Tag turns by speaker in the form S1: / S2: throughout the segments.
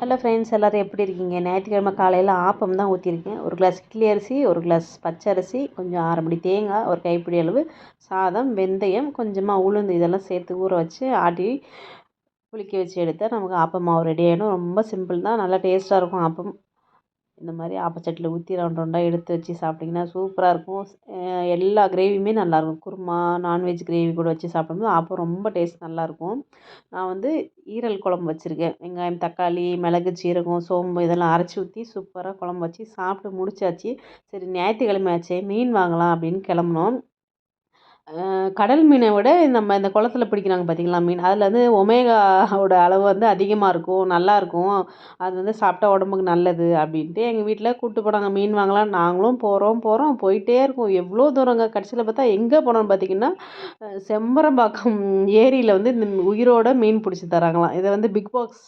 S1: Hello friends எல்லோரும் எப்படி இருக்கீங்க? ஞாயிற்றுக்கிழமை காலையில் ஆப்பம் தான் ஊற்றிருக்கேன் ஒரு கிளாஸ் இட்லி அரிசி ஒரு கிளாஸ் பச்சை அரிசி கொஞ்சம் அரை மணி தேங்காய் ஒரு கைப்பிடி அளவு சாதம் வெந்தயம் கொஞ்சமாக உளுந்து இதெல்லாம் சேர்த்து ஊற வச்சு ஆட்டி புளிக்க வச்சு எடுத்தால் நமக்கு ஆப்பம் மாவு ரெடி ஆகிடும் ரொம்ப சிம்பிள் தான் நல்லா டேஸ்ட்டாக இருக்கும் ஆப்பம். இந்த மாதிரி ஆப்பச்சட்டியில் ஊற்றி ரவுண்ட் ரவுண்டாக எடுத்து வச்சு சாப்பிட்டிங்கன்னா சூப்பராக இருக்கும். எல்லா கிரேவியுமே நல்லாயிருக்கும் குருமா நான்வெஜ் கிரேவி கூட வச்சு சாப்பிடும்போது அப்போ ரொம்ப டேஸ்ட் நல்லாயிருக்கும் நான் வந்து ஈரல் குழம்பு வச்சுருக்கேன். வெங்காயம் தக்காளி மிளகு சீரகம் சோம்பு இதெல்லாம் அரைச்சி ஊற்றி சூப்பராக குழம்பு வச்சு சாப்பிட்டு முடிச்சாச்சு. சரி ஞாயிற்றுக்கிழமை ஆச்சே மீன் வாங்கலாம் அப்படின்னு கிளம்புனோம். கடல் மீனை விட நம்ம இந்த குளத்துல பிடிக்கிறாங்க பார்த்தீங்களா மீன். அதில் வந்து ஒமேகாவோட அளவு வந்து அதிகமாக இருக்கும் நல்லாயிருக்கும் அது வந்து சாப்பிட்டா உடம்புக்கு நல்லது அப்படின்ட்டு எங்கள் வீட்டில் கூப்பிட்டு போனாங்க. மீன் வாங்கலாம் நாங்களும் போகிறோம் போகிறோம் போயிட்டே இருக்கோம். எவ்வளோ தூரங்க? கடைசியில் பார்த்தா எங்கே போனோம்னு பார்த்தீங்கன்னா செம்பரம்பாக்கம் ஏரியில் வந்து இந்த உயிரோட மீன் பிடிச்சி தராங்களாம். இதை வந்து பிக் பாக்ஸ்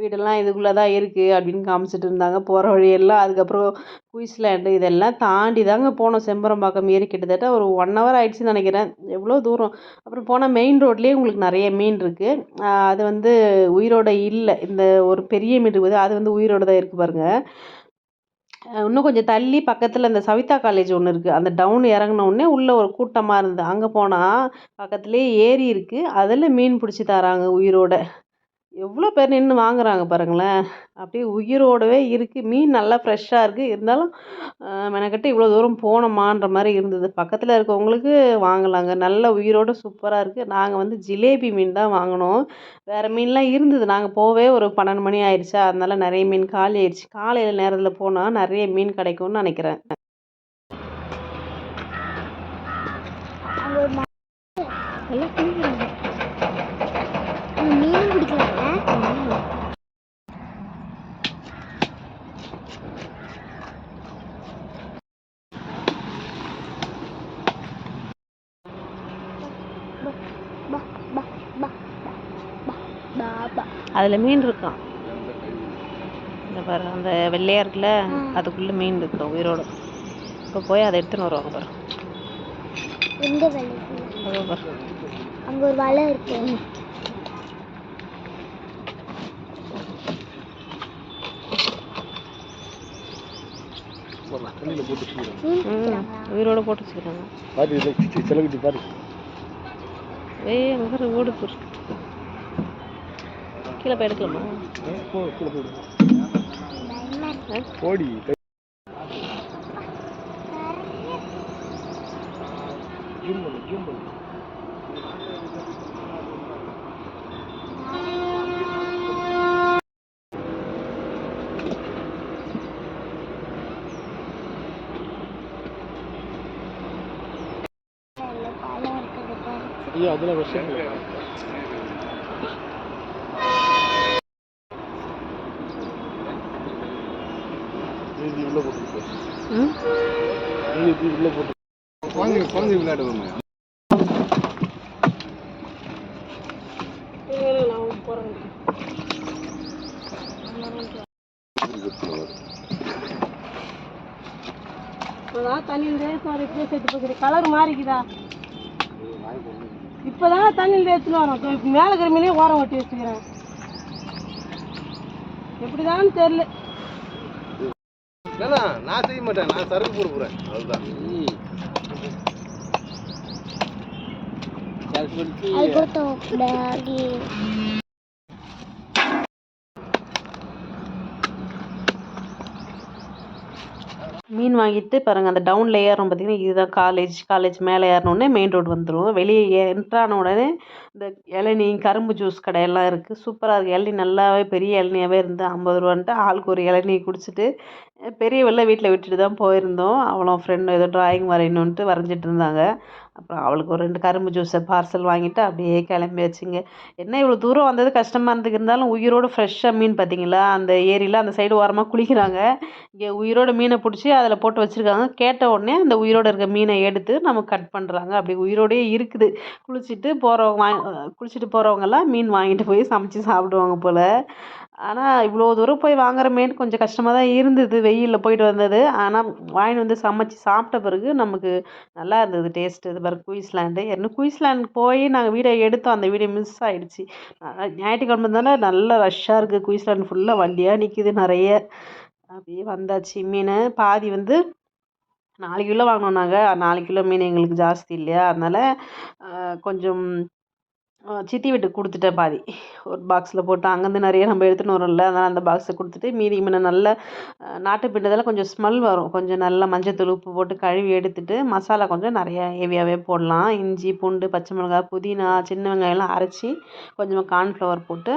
S1: வீடெல்லாம் இதுக்குள்ளே தான் இருக்குது அப்படின்னு காமிச்சிட்டு இருந்தாங்க. போகிற வழியெல்லாம் அதுக்கப்புறம் குயிஸ்லேண்டு இதெல்லாம் தாண்டி தாங்க போனோம். செம்பரம்பாக்கம் ஏறி கிட்டத்தட்ட ஒரு ஒன் ஹவர் ஆயிடுச்சுன்னு நினைக்கிறேன். எவ்வளோ தூரம்? அப்புறம் போனால் மெயின் ரோட்லேயே உங்களுக்கு நிறைய மீன் இருக்குது அது வந்து உயிரோட இல்லை. இந்த ஒரு பெரிய மீன் இருக்குது. அது வந்து உயிரோட தான் இருக்குது பாருங்கள் இன்னும் கொஞ்சம் தள்ளி பக்கத்தில் இந்த சவிதா காலேஜ் ஒன்று இருக்குது அந்த டவுன் இறங்கினோடனே உள்ளே ஒரு கூட்டமாக இருந்தது. அங்கே போனால் பக்கத்துலேயே ஏரி இருக்குது அதில் மீன் பிடிச்சி தராங்க உயிரோட. எவ்வளோ பேர் நின்று வாங்குறாங்க பாருங்களேன். அப்படியே உயிரோடவே இருக்குது மீன் நல்லா ஃப்ரெஷ்ஷாக இருக்குது இருந்தாலும் மெனக்கட்டு இவ்வளோ தூரம் போனோமான்ற மாதிரி இருந்தது. பக்கத்தில் இருக்கவங்களுக்கு வாங்கலாங்க. நல்ல உயிரோடு சூப்பராக இருக்குது நாங்கள் வந்து ஜிலேபி மீன் தான் வாங்கினோம். வேறு மீன்லாம் இருந்தது. நாங்கள் போகவே ஒரு பன்னெண்டு மணி ஆயிடுச்சா அதனால் நிறைய மீன் காலி ஆயிடுச்சு காலையில் நேரத்தில் போனால் நிறைய மீன் கிடைக்கும்னு நினைக்கிறேன்.
S2: மீன்
S1: அதில் மீன் இருக்கான் இந்த பாரு அந்த வெள்ளையாக இருக்குல்ல அதுக்குள்ளே மீன் இருக்குது உயிரோட? இப்போ போய் அதை எடுத்துன்னு வருவாங்க பாரு.
S2: வேலை
S1: அதோ பாரு.
S2: அங்க ஒரு வலை இருக்கு.
S1: உயிரோட போட்டு
S3: பாரு பாரு.
S1: ஏய் அங்கே ஓடு கீழே போய் எடுக்கலாமா
S3: ஆ, போ கீழே போடு
S2: பயமா இருக்கு
S3: போடி நீதி உள்ள போட்டு. குழந்தைங்க குழந்தைங்க விளையாடுவாங்க.
S4: இப்போதான் தண்ணியில் ரேஸ் இப்படியே செத்து போகுது கலர் மாறிக்குதா? இப்போதான் தண்ணியில் எடுத்துன்னு வரோம். மேலே இருக்கிற மீனே ஓரம் ஓட்டி வச்சுக்கிறேன். எப்படிதான் தெரியல.
S3: நான் செய்ய மாட்டேன் நான் சரக்கு போட போறேன். அதுதான்
S1: மீன் வாங்கிட்டு பாருங்கள் அந்த டவுனில் ஏறுறோம் பார்த்தீங்கன்னா இதுதான் காலேஜ் காலேஜ் மேலே ஏறினோடனே மெயின் ரோடு வந்துடும் வெளியே என்ட்ரான உடனே இந்த இளநீ கரும்பு ஜூஸ் கடையெல்லாம் இருக்குது சூப்பராக இருக்குது இளநீ நல்லாவே பெரிய இளநியாவே இருந்து ஐம்பது ரூபான்ட்டு ஆளுக்கு ஒரு இளநீ குடிச்சிட்டு பெரியவள வீட்டில் விட்டுட்டு தான் போயிருந்தோம். அவளும் ஃப்ரெண்டு ஏதோ ட்ராயிங் வரையணுன்ட்டு வரைஞ்சிட்டு இருந்தாங்க. அப்புறம் அவளுக்கு ஒரு ரெண்டு கரும்பு ஜூஸை பார்சல் வாங்கிட்டு அப்படியே கிளம்பியாச்சுங்க என்ன இவ்வளோ தூரம் வந்தது? கஷ்டமாக இருந்துக்கு இருந்தாலும் உயிரோட ஃப்ரெஷ்ஷாக மீன் பார்த்தீங்களா அந்த ஏரியில் அந்த சைடு ஓரமாக குளிக்கிறாங்க. இங்கே உயிரோட மீனை பிடிச்சி அதில் போட்டு வச்சுருக்காங்க. கேட்ட உடனே அந்த உயிரோட இருக்க மீனை எடுத்து நம்ம கட் பண்ணுறாங்க அப்படி உயிரோடையே இருக்குது. குளிச்சுட்டு போகிறவங்க வாங்கி குளிச்சுட்டு போகிறவங்கெல்லாம் மீன் வாங்கிட்டு போய் சமைச்சு சாப்பிடுவாங்க போல். ஆனால் இவ்வளோ தூரம் போய் வாங்குறமேன்னு கொஞ்சம் கஷ்டமாக தான் இருந்தது. வெயிலில் போயிட்டு வந்தது. ஆனால் வாங்கிட்டு வந்து சமைச்சி சாப்பிட்ட பிறகு நமக்கு நல்லா இருந்தது. டேஸ்ட்டு இது பாருங்க குயின்ஸ்லாண்டு ஏன்னா குயின்ஸ்லாண்டு போய் நாங்கள் வீடியோ எடுத்தோம். அந்த வீடியோ மிஸ் ஆகிடுச்சி ஞாயிற்றுக்கிழமை தானே நல்லா ரஷ்ஷாக இருக்குது குயின்ஸ்லாண்டு ஃபுல்லாக வண்டியாக நிற்கிது நிறைய. அப்படியே வந்தாச்சு. மீன் பாதி வந்து நாலு கிலோ வாங்கினோம் நாங்கள் நாலு கிலோ மீன் எங்களுக்கு ஜாஸ்தி இல்லையா? அதனால் கொஞ்சம் சித்தி வீட்டுக்கு கொடுத்துட்டேன் பாதி. ஒரு பாக்ஸில் போட்டு அங்கேருந்து நிறைய நம்ம எடுத்துன்னு வரோம்ல அதனால் அந்த பாக்ஸை கொடுத்துட்டு மீதி முன்ன நல்ல நாட்டு பிண்டதில் கொஞ்சம் ஸ்மெல் வரும். கொஞ்சம் நல்லா மஞ்சள் உப்பு போட்டு கழுவி எடுத்துட்டு மசாலா கொஞ்சம் நிறைய ஹெவியாகவே போடலாம். இஞ்சி பூண்டு பச்சை மிளகாய் புதினா சின்ன வெங்காயம்லாம் அரைச்சி கொஞ்சமாக கார்ன்ஃப்ளவர் போட்டு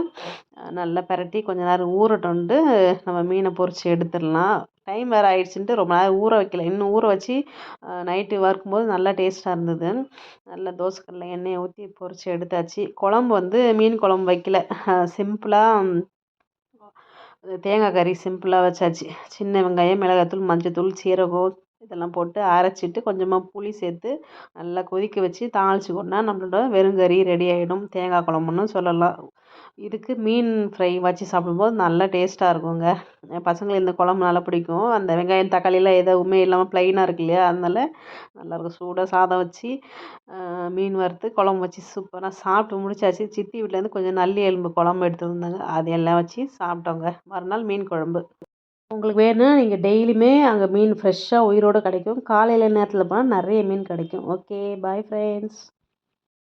S1: நல்லா பிரட்டி கொஞ்சம் நேரம் ஊறட்டும்ட்டு நம்ம மீனை பொறிச்சு எடுத்துடலாம். டைம் வேறு ஆயிடுச்சுன்ட்டு ரொம்ப நேரம் ஊற வைக்கல. இன்னும் ஊற வச்சு நைட்டு வறுக்கும்போது நல்லா டேஸ்ட்டாக இருந்தது. நல்லா தோசைக்கல்ல எண்ணெயை ஊற்றி பொரித்து எடுத்தாச்சு. குழம்பு வந்து மீன் குழம்பு வைக்கல. சிம்பிளாக தேங்காய் கறி சிம்பிளாக வச்சாச்சு. சின்ன வெங்காயம் மிளகாத்தூள் மஞ்சத்தூள் சீரகம் இதெல்லாம் போட்டு அரைச்சிட்டு கொஞ்சமாக புளி சேர்த்து நல்லா கொதிக்க வச்சு தாளிச்சு கொண்டா நம்மளோட வெறுங்கறி ரெடி ஆகிடும் தேங்காய் குழம்புன்னு சொல்லலாம். இதுக்கு மீன் ஃப்ரை வச்சு சாப்பிடும்போது நல்லா டேஸ்ட்டாக இருக்குங்க. என் பசங்களுக்கு இந்த குழம்பு நல்லா பிடிக்கும். அந்த வெங்காயம் தக்காளிலாம் எதுவுமே இல்லாமல் ப்ளைனாக இருக்கு இல்லையா? அதனால நல்லாயிருக்கும் சூடாக சாதம் வச்சு மீன் வறுத்து குழம்பு வச்சு சூப்பராக சாப்பிட்டு முடிச்சாச்சு. சித்தி வீட்டிலேருந்து கொஞ்சம் நல்லி எலும்பு குழம்பு எடுத்து வந்தாங்க. அது எல்லாம் வச்சு சாப்பிட்டோங்க. மறுநாள் மீன் குழம்பு. உங்களுக்கு வேணும்னா நீங்கள் டெய்லியுமே அங்கே மீன் ஃப்ரெஷ்ஷாக உயிரோடு கிடைக்கும். காலையில் நேரத்தில் போனால் நிறைய மீன் கிடைக்கும். Okay bye friends